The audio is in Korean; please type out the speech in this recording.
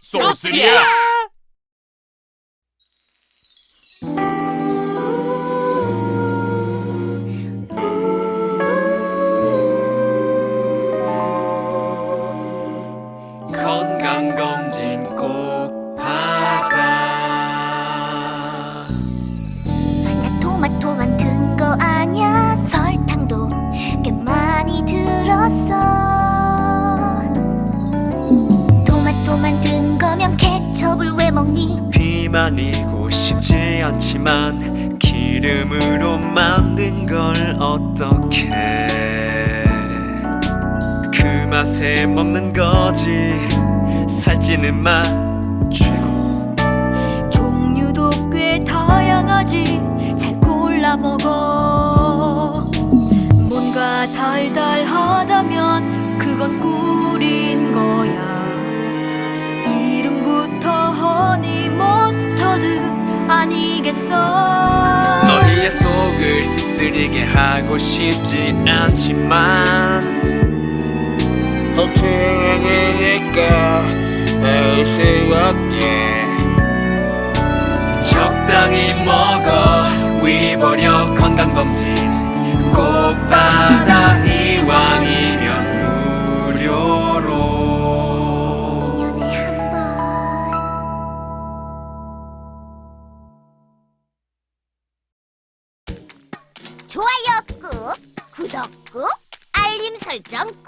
说死你！ 먹니? 비만이고 싶지 않지만 기름으로 만든 걸 어떻게? 그 맛에 먹는 거지. 살찌는 맛 최고. 종류도 꽤 다양하지. 잘 골라 먹어. 뭔가 달달하다면 그건 꿀인 거 아니겠어. 너희의 속을 쓰리게 하고 싶지 않지만 걱정하니까? 알수 없게 적당히 먹어. 위버려 건강검진 좋아요 꾹, 구독 꾹, 알림 설정 꾹.